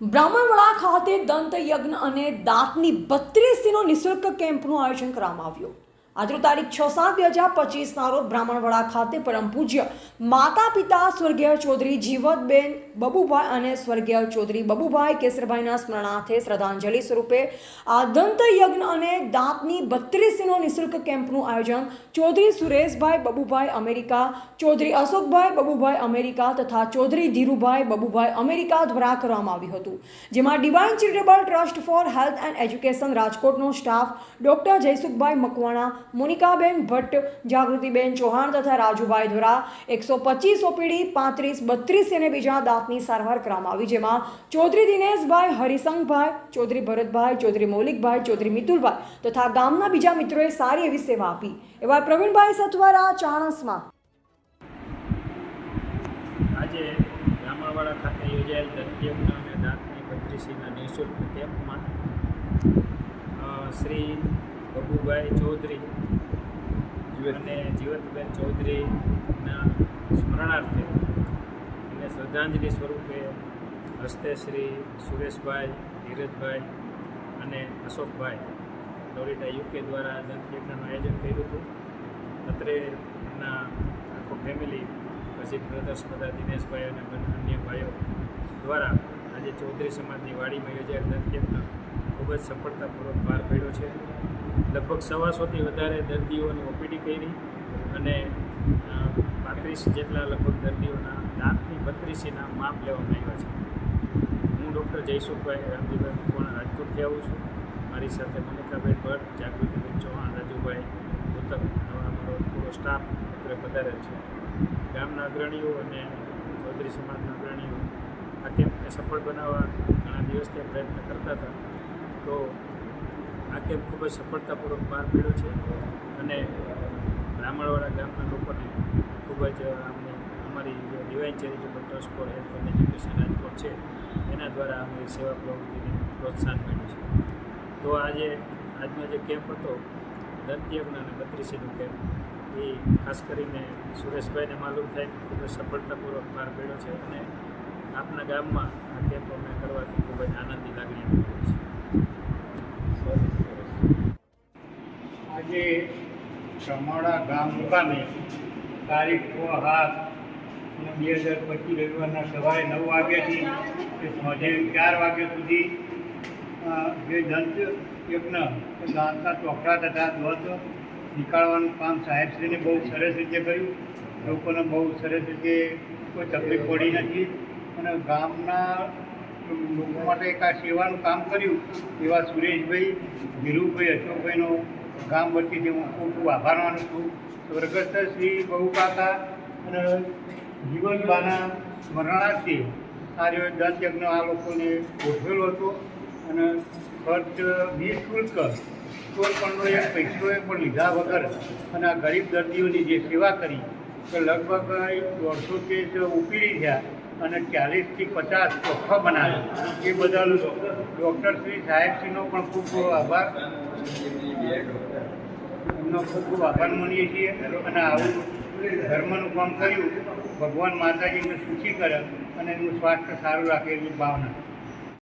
બ્રાહ્મણવાડા ખાતે દંત યજ્ઞ અને દાંતની બત્રીસ દિનો નિઃશુલ્ક કેમ્પનું આયોજન કરવામાં આવ્યું. આજનો તારીખ છ સાત બે હજાર પચીસના રોજ બ્રાહ્મણવાડા ખાતે પરમ પૂજ્ય માતા પિતા સ્વર્ગીય ચૌધરી જીવતબેન બબુભાઈ અને સ્વર્ગીય ચૌધરી બબુભાઈ કેસરભાઈના સ્મરણાર્થે શ્રદ્ધાંજલિ સ્વરૂપે આ દંત યજ્ઞ અને દાંતની બત્રીસીનો નિઃશુલ્ક કેમ્પનું આયોજન ચૌધરી સુરેશભાઈ બબુભાઈ અમેરિકા, ચૌધરી અશોકભાઈ બબુભાઈ અમેરિકા તથા ચૌધરી ધીરુભાઈ બબુભાઈ અમેરિકા દ્વારા કરવામાં આવ્યું હતું, જેમાં divine charitable trust for health and education રાજકોટનો staff doctor Jaysukhbhai Makwana Monikaben Bhatt, Jagrutiben Chauhan તથા રાજુભાઈ દ્વારા એકસો પચીસ ઓપીડી, પાંત્રીસ બત્રીસ અને બીજા દાંતની સારવાર કરવામાં આવી, જેમાં ચૌધરી દિનેશભાઈ હરિસંઘભાઈ ચૌધરી ભરતભાઈ, ચૌધરી મૌલિકભાઈ, ચૌધરી મિતુલભાઈ તથા ગામના બીજા મિત્રોએ સારી એવી સેવા આપી. એવા પ્રવીણભાઈ સથવારા, ચાણસમાં. આજે રામાવાડા ખાતે યોજાયેલ દંતયજ્ઞ અને દાંતની પત્રીસીના નિઃશુલ્ક કેમ્પમાં શ્રી બબુભાઈ ચૌધરી અને જીવંતબેન ચૌધરીના સ્મરણાર્થે અને શ્રદ્ધાંજલિ સ્વરૂપે હસ્તે શ્રી સુરેશભાઈ, ધીરજભાઈ અને અશોકભાઈ લોરિટા યુકે દ્વારા દંતયજ્ઞનું આયોજન કર્યું હતું. અત્રે એમના આખો ફેમિલી પછી બ્રધર્સ બધા દિનેશભાઈ અને અન્ય ભાઈઓ દ્વારા આજે ચૌધરી સમાજની વાડીમાં યોજાયેલ દંતયજ્ઞ ખૂબ જ સફળતાપૂર્વક પાર પાડ્યો છે. લગભગ સવાસોથી વધારે દર્દીઓની ઓપીડી કરી અને પાંત્રીસ જેટલા લગભગ દર્દીઓના દાંતની બત્રીસીના માપ લેવામાં આવ્યા છે. હું ડૉક્ટર જયસુખભાઈ રામજીભાઈ મકવાણા રાજકોટથી આવું છું. મારી સાથે મનિકાબેન ભટ્ટ, જાગૃતિબેન ચૌહાણ, રાજુભાઈ ઉત્તમ અમારો પૂરો સ્ટાફ અત્રે પધારેલ છે. ગામના અગ્રણીઓ અને ચૌધરી સમાજના અગ્રણીઓ આ કેમ્પને સફળ બનાવવા ઘણા દિવસથી પ્રયત્ન કરતા હતા. તો આ કેમ્પ ખૂબ જ સફળતાપૂર્વક પાર પડ્યો છે અને બ્રાહ્મણવાડા ગામના લોકોને ખૂબ જ અમને અમારી જે divine charitable trust for health and education Rajkot છે, એના દ્વારા અમે સેવા પ્રવૃત્તિને પ્રોત્સાહન મળ્યું છે. તો આજે આજનો જે કેમ્પ હતો દંતયજ્ઞ અને બત્રીસીનો કેમ્પ, એ ખાસ કરીને સુરેશભાઈને માલુમ થાય કે ખૂબ જ સફળતાપૂર્વક પાર પડ્યો છે અને આપના ગામમાં આ કેમ્પ અમે કરવાથી ખૂબ જ આનંદની લાગણી અનુભવી છે. આજે ચમાડા ગામ મુકામે તારીખ છ સાત બે હજાર પચીસ રવિવારના સવારે નવ વાગ્યાથી તે સાંજે ચાર વાગ્યા સુધી જે દંત યજ્ઞ કે દાંતના ચોકડા તથા દોત નીકાળવાનું કામ સાહેબશ્રીને બહુ સરસ રીતે કર્યું. લોકોને બહુ સરસ રીતે કોઈ તકલીફ પડી નથી અને ગામના લોકો માટે એક આ સેવાનું કામ કર્યું એવા સુરેશભાઈ, ધીરુભાઈ, અશોકભાઈનો ગામ વતીથી હું ખૂબ ખૂબ આભાર માનું છું. સ્વર્ગસ્થ શ્રી બહુકાકા અને જીવનબાના સ્મરણાર્થે આ દંત યજ્ઞ આ લોકોને ગોઠવેલો હતો અને ખર્ચ નિઃશુલ્ક કોઈ પણ એક પૈસોએ પણ લીધા વગર અને આ ગરીબ દર્દીઓની જે સેવા કરી તો લગભગ દોઢસો કેસ ઉપીડી થયા. અને ચાલીસથી પચાસ ચોખ્ખા બનાવ્યા એ બદલ ડૉક્ટર શ્રી સાહેબશ્રીનો પણ ખૂબ ખૂબ આભાર. એમનો ખૂબ ખૂબ આભાર માનીએ છીએ. અને આવું ધર્મનું કામ કર્યું, ભગવાન માતાજીને સુખી કરે અને એનું સ્વાસ્થ્ય સારું રાખે એવી ભાવના.